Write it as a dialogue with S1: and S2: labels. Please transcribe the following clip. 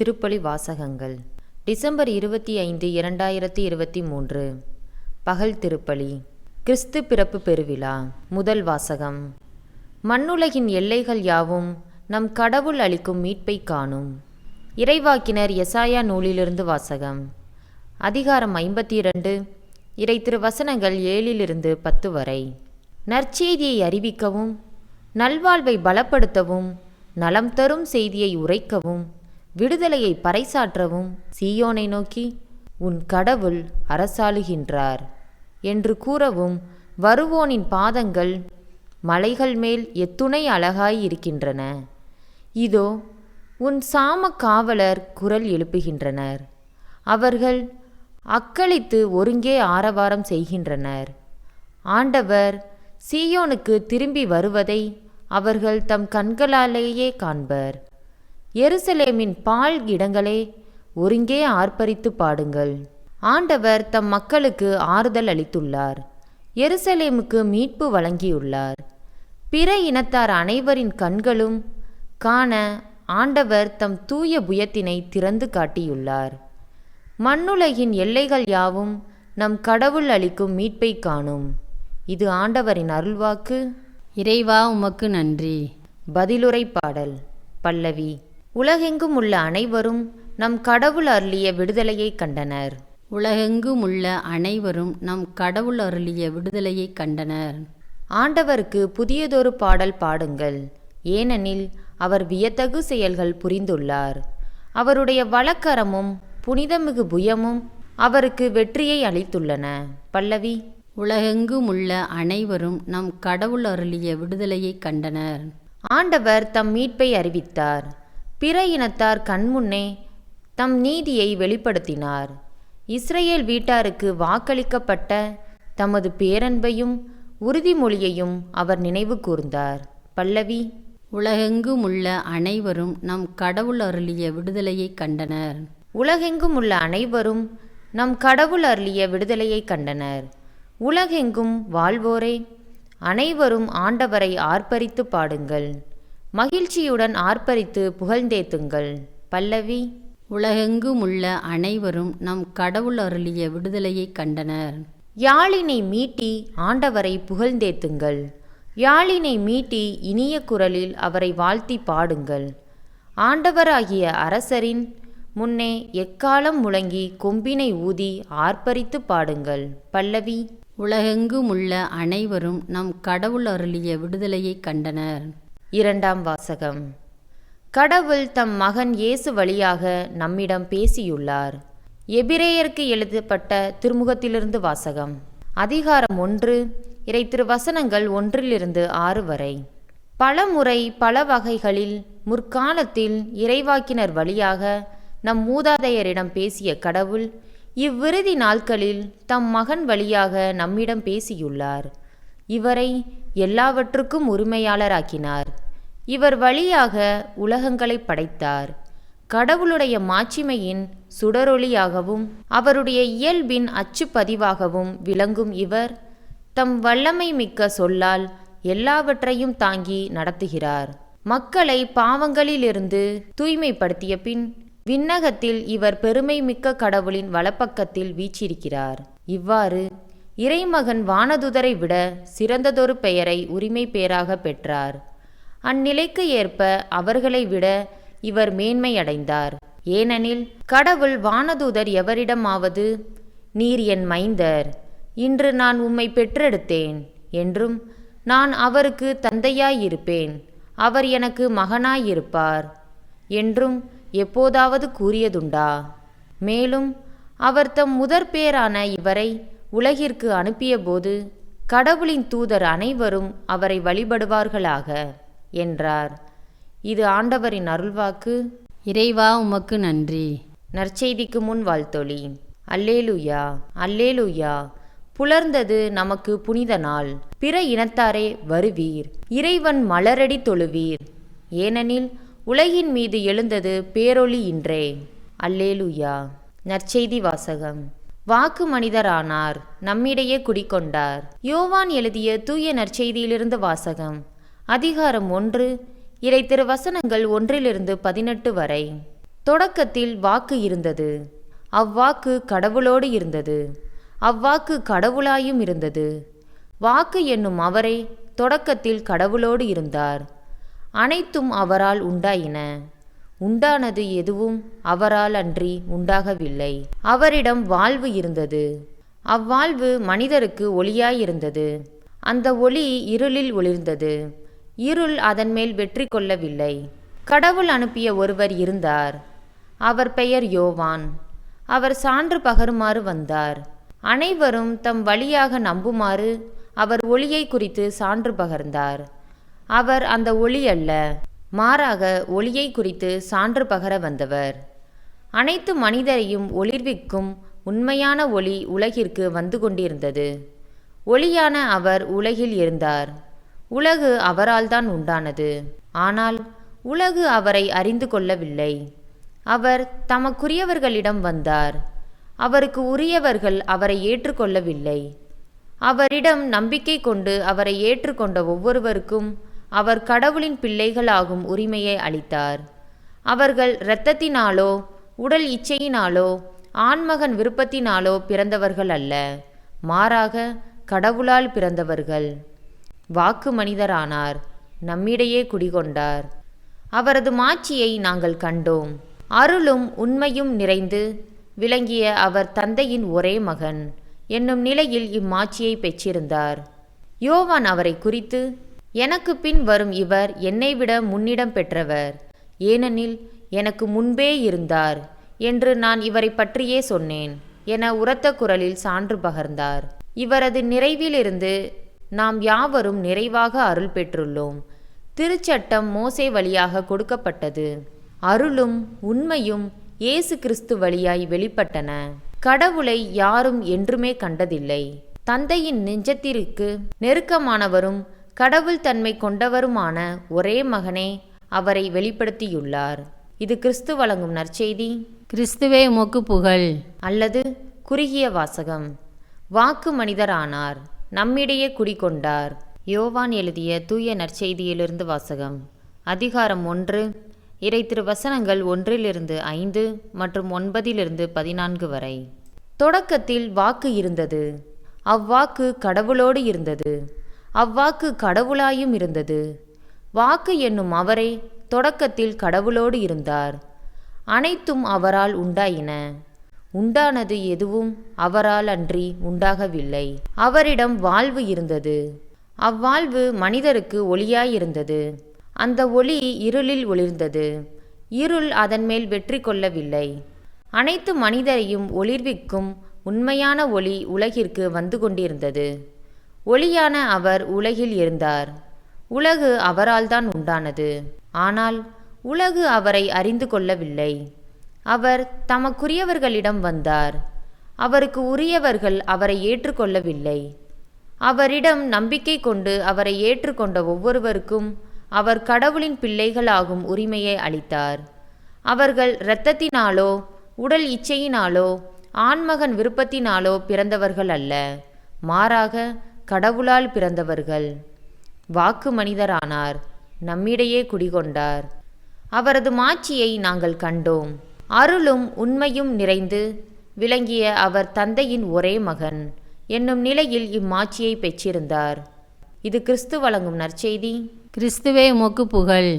S1: திருப்பலி வாசகங்கள். டிசம்பர் இருபத்தி ஐந்து இரண்டாயிரத்தி இருபத்தி மூன்று. பகல் திருப்பலி. கிறிஸ்து பிறப்பு பெருவிழா. முதல் வாசகம். மண்ணுலகின் எல்லைகள் யாவும் நம் கடவுள் அளிக்கும் மீட்பை காணும். இறைவாக்கினர் எசாயா நூலிலிருந்து வாசகம். அதிகாரம் ஐம்பத்தி இரண்டு இறை திருவசனங்கள் ஏழிலிருந்து பத்து வரை. நற்செய்தியை அறிவிக்கவும் நல்வாழ்வை பலப்படுத்தவும் நலம் தரும் செய்தியை உரைக்கவும் விடுதலையை பறைசாற்றவும் சீயோனை நோக்கி உன் கடவுள் அரசாளுகின்றார் என்று கூறவும் வருவோனின் பாதங்கள் மலைகள் மேல் எத்துணை அழகாய் இருக்கின்றன இதோ உன் சாம காவலர் குரல் எழுப்புகின்றனர். அவர்கள் அக்களித்து ஒருங்கே ஆரவாரம் செய்கின்றனர். ஆண்டவர் சீயோனுக்கு திரும்பி வருவதை அவர்கள் தம் கண்களாலேயே காண்பர். எருசலேமின் பால் இடங்களே ஒருங்கே ஆர்ப்பரித்து பாடுங்கள். ஆண்டவர் தம் மக்களுக்கு ஆறுதல் அளித்துள்ளார். எருசலேமுக்கு மீட்பு வழங்கியுள்ளார். பிற இனத்தார் அனைவரின் கண்களும் காண ஆண்டவர் தம் தூய புயத்தினை திறந்து காட்டியுள்ளார். மண்ணுலகின் எல்லைகள் யாவும் நம் கடவுள் அளிக்கும் மீட்பை காணும். இது ஆண்டவரின் அருள்வாக்கு.
S2: இறைவா உமக்கு நன்றி.
S1: பதிலுரை பாடல் பல்லவி உலகெங்கும் உள்ள அனைவரும் நம் கடவுள் அருளிய விடுதலையை கண்டனர்.
S2: உலகெங்கும் உள்ள அனைவரும் நம் கடவுள் அருளிய விடுதலையை கண்டனர்.
S1: ஆண்டவருக்கு புதியதொரு பாடல் பாடுங்கள். ஏனெனில் அவர் வியத்தகு செயல்கள் புரிந்துள்ளார். அவருடைய வழக்கரமும் புனிதமிகு புயமும் அவருக்கு வெற்றியை அளித்துள்ளன. பல்லவி.
S2: உலகெங்கும் உள்ள அனைவரும் நம் கடவுள் அருளிய விடுதலையை கண்டனர்.
S1: ஆண்டவர் தம் மீட்பை அறிவித்தார். பிற இனத்தார் கண்முன்னே தம் நீதியை வெளிப்படுத்தினார். இஸ்ரேல் வீட்டாருக்கு வாக்களிக்கப்பட்ட தமது பேரன்பையும் உறுதிமொழியையும் அவர் நினைவு கூர்ந்தார். பல்லவி
S2: உலகெங்கும் உள்ள அனைவரும் நம் கடவுள் அருளிய விடுதலையை கண்டனர்.
S1: உலகெங்கும் உள்ள அனைவரும் நம் கடவுள் அருளிய விடுதலையை கண்டனர். உலகெங்கும் வாழ்வோரே அனைவரும் ஆண்டவரை ஆர்ப்பரித்து பாடுங்கள். மகிழ்ச்சியுடன் ஆர்ப்பரித்து புகழ்ந்தேத்துங்கள். பல்லவி.
S2: உலகெங்கும் உள்ள அனைவரும் நம் கடவுள் அருளிய விடுதலையை கண்டனர்.
S1: யாழினை மீட்டி ஆண்டவரை புகழ்ந்தேத்துங்கள். யாழினை மீட்டி இனிய குரலில் அவரை வாழ்த்தி பாடுங்கள். ஆண்டவராகிய அரசரின் முன்னே எக்காலம் முழங்கி கொம்பினை ஊதி ஆர்ப்பரித்து பாடுங்கள். பல்லவி.
S2: உலகெங்கும் உள்ள அனைவரும் நம் கடவுள் அருளிய விடுதலையை கண்டனர்.
S1: இரண்டாம் வாசகம். கடவுள் தம் மகன் இயேசு வழியாக நம்மிடம் பேசியுள்ளார். எபிரேயருக்கு எழுதப்பட்ட திருமுகத்திலிருந்து வாசகம். அதிகாரம் ஒன்று இறை திருவசனங்கள் ஒன்றிலிருந்து ஆறு வரை. பலமுறை பல வகைகளில் முற்காலத்தில் இறைவாக்கினர் வழியாக நம் மூதாதையரிடம் பேசிய கடவுள் இவ்விறுதி நாட்களில் தம் மகன் வழியாக நம்மிடம் பேசியுள்ளார். இவரை எல்லாவற்றுக்கும் உரிமையாளராக்கினார். இவர் வழியாக உலகங்களை படைத்தார். கடவுளுடைய மாட்சிமையின் சுடரொளியாகவும் அவருடைய இயல்பின் அச்சுப்பதிவாகவும் விளங்கும் இவர் தம் வல்லமை மிக்க சொல்லால் எல்லாவற்றையும் தாங்கி நடத்துகிறார். மக்களை பாவங்களிலிருந்து தூய்மைப்படுத்திய பின் விண்ணகத்தில் இவர் பெருமை மிக்க கடவுளின் வலப்பக்கத்தில் வீச்சிருக்கிறார் இவ்வாறு இறைமகன் வானதுதரை விட சிறந்ததொரு பெயரை உரிமை பெயராக பெற்றார். அந்நிலைக்கு ஏற்ப அவர்களை விட இவர் மேன்மையடைந்தார். ஏனெனில் கடவுள் வானதூதர் எவரிடமாவது நீர் என் மைந்தர் இன்று நான் உம்மை பெற்றெடுத்தேன் என்றும் நான் அவருக்கு தந்தையாயிருப்பேன் அவர் எனக்கு மகனாயிருப்பார் என்றும் எப்போதாவது கூறியதுண்டா. மேலும் அவர் தம் முதற் பேரான இவரை உலகிற்கு அனுப்பியபோது கடவுளின் தூதர் அனைவரும் அவரை வழிபடுவார்களாக. என்றார். இது ஆண்டவரின் அருள்வாக்கு.
S2: இறைவா உமக்கு நன்றி.
S1: நற்செய்திக்கு முன் வாழ்த்தொளி அல்லேலுயா அல்லேலுயா. புலர்ந்தது நமக்கு புனித நாள். பிற இனத்தாரே வருவீர். இறைவன் மலரடி தொழுவீர். ஏனெனில் உலகின் மீது எழுந்தது பேரொளி இன்றே. அல்லேலுயா. நற்செய்தி வாசகம். வாக்கு மனிதரானார். நம்மிடையே குடிக்கொண்டார் யோவான் எழுதிய தூய நற்செய்தியிலிருந்து வாசகம். அதிகாரம் ஒன்று இறை திருவசனங்கள் ஒன்றிலிருந்து பதினெட்டு வரை. தொடக்கத்தில் வாக்கு இருந்தது. அவ்வாக்கு கடவுளோடு இருந்தது. அவ்வாக்கு கடவுளாயும் இருந்தது. வாக்கு என்னும் அவரே தொடக்கத்தில் கடவுளோடு இருந்தார். அனைத்தும் அவரால் உண்டாயின. உண்டானது எதுவும் அவரால் அன்றி உண்டாகவில்லை. அவரிடம் வாழ்வு இருந்தது. அவ்வாழ்வு மனிதருக்கு ஒளியாயிருந்தது. அந்த ஒளி இருளில் ஒளிர்ந்தது. இருள் அதன் மேல் வெற்றி கொள்ளவில்லை. கடவுள் அனுப்பிய ஒருவர் இருந்தார். அவர் பெயர் யோவான். அவர் சான்று பகருமாறு வந்தார். அனைவரும் தம் வழியாக நம்புமாறு அவர் ஒளியை குறித்து சான்று பகர்ந்தார். அவர் அந்த ஒளி அல்ல மாறாக ஒளியை குறித்து சான்று பகர வந்தவர். அனைத்து மனிதரையும் ஒளிர்விக்கும் உண்மையான ஒளி உலகிற்கு வந்து கொண்டிருந்தது. ஒளியான அவர் உலகில் இருந்தார். உலகு அவரால்தான் உண்டானது. ஆனால் உலகு அவரை அறிந்து கொள்ளவில்லை. அவர் தமக்குரியவர்களிடம் வந்தார். அவருக்கு உரியவர்கள் அவரை ஏற்றுக்கொள்ளவில்லை. அவரிடம் நம்பிக்கை கொண்டு அவரை ஏற்றுக்கொண்ட ஒவ்வொருவருக்கும் அவர் கடவுளின் பிள்ளைகளாகும் உரிமையை அளித்தார். அவர்கள் இரத்தத்தினாலோ உடல் இச்சையினாலோ ஆண்மகன் விருப்பத்தினாலோ பிறந்தவர்கள் அல்ல. மாறாக கடவுளால் பிறந்தவர்கள். வாக்கு மனிதரானார். நம்மிடையே குடிகொண்டார். அவரது மாட்சியை நாங்கள் கண்டோம். அருளும் உண்மையும் நிறைந்து விளங்கிய அவர் தந்தையின் ஒரே மகன். என்னும் நிலையில் இம்மாட்சியை பெற்றிருந்தார். யோவான் அவரை குறித்து எனக்கு பின் வரும் இவர் என்னை விட முன்னிடம் பெற்றவர். ஏனெனில் எனக்கு முன்பே இருந்தார் என்று நான் இவரை பற்றியே சொன்னேன் என உரத்த குரலில் சான்று பகர்ந்தார். இவரது நிறைவிலிருந்து நாம் யாவரும் நிறைவாக அருள் பெற்றுள்ளோம். திருச்சட்டம் மோசே வழியாக கொடுக்கப்பட்டது. அருளும் உண்மையும் இயேசு கிறிஸ்து வழியாய் வெளிப்பட்டன. கடவுளை யாரும் என்றுமே கண்டதில்லை. தந்தையின் நெஞ்சத்திற்கு நெருக்கமானவரும் கடவுள் தன்மை கொண்டவருமான ஒரே மகனே அவரை வெளிப்படுத்தியுள்ளார். இது கிறிஸ்து வழங்கும் நற்செய்தி.
S2: கிறிஸ்துவே உமக்கு புகழ்.
S1: அல்லது குறுகிய வாசகம். வாக்கு மனிதரானார். நம்மிடையே குடிகொண்டார். யோவான் எழுதிய தூய நற்செய்தியிலிருந்து வாசகம். அதிகாரம் ஒன்று. இறை திருவசனங்கள் ஒன்றிலிருந்து ஐந்து மற்றும் ஒன்பதிலிருந்து பதினான்கு வரை. தொடக்கத்தில் வாக்கு இருந்தது. அவ்வாக்கு கடவுளோடு இருந்தது. அவ்வாக்கு கடவுளாயும் இருந்தது. வாக்கு என்னும் அவரே தொடக்கத்தில் கடவுளோடு இருந்தார். அனைத்தும் அவரால் உண்டாயின. உண்டானது எதுவும் அவரால் அன்றி உண்டாகவில்லை. அவரிடம் வாழ்வு இருந்தது. அவ்வாழ்வு மனிதருக்கு ஒளியாயிருந்தது. அந்த ஒளி இருளில் ஒளிர்ந்தது. இருள் அதன் மேல் வெற்றி கொள்ளவில்லை. அனைத்து மனிதரையும் ஒளிர்விக்கும் உண்மையான ஒளி உலகிற்கு வந்து கொண்டிருந்தது. ஒளியான அவர் உலகில் இருந்தார். உலகு அவரால்தான் உண்டானது. ஆனால் உலகு அவரை அறிந்து கொள்ளவில்லை. அவர் தமக்குரியவர்களிடம் வந்தார். அவருக்கு உரியவர்கள் அவரை ஏற்றுக்கொள்ளவில்லை. அவரிடம் நம்பிக்கை கொண்டு அவரை ஏற்றுக்கொண்ட ஒவ்வொருவருக்கும் அவர் கடவுளின் பிள்ளைகளாகும் உரிமையை அளித்தார். அவர்கள் இரத்தத்தினாலோ உடல் இச்சையினாலோ ஆண்மகன் விருப்பத்தினாலோ பிறந்தவர்கள் அல்ல. மாறாக கடவுளால் பிறந்தவர்கள். வாக்கு மனிதரானார். நம்மிடையே குடிகொண்டார். அவரது மாட்சியை நாங்கள் கண்டோம். அருளும் உண்மையும் நிறைந்து விளங்கிய அவர் தந்தையின் ஒரே மகன். என்னும் நிலையில் இம்மாட்சியை பெற்றிருந்தார். இது கிறிஸ்து வழங்கும் நற்செய்தி.
S2: கிறிஸ்துவே உமக்கு புகழ்.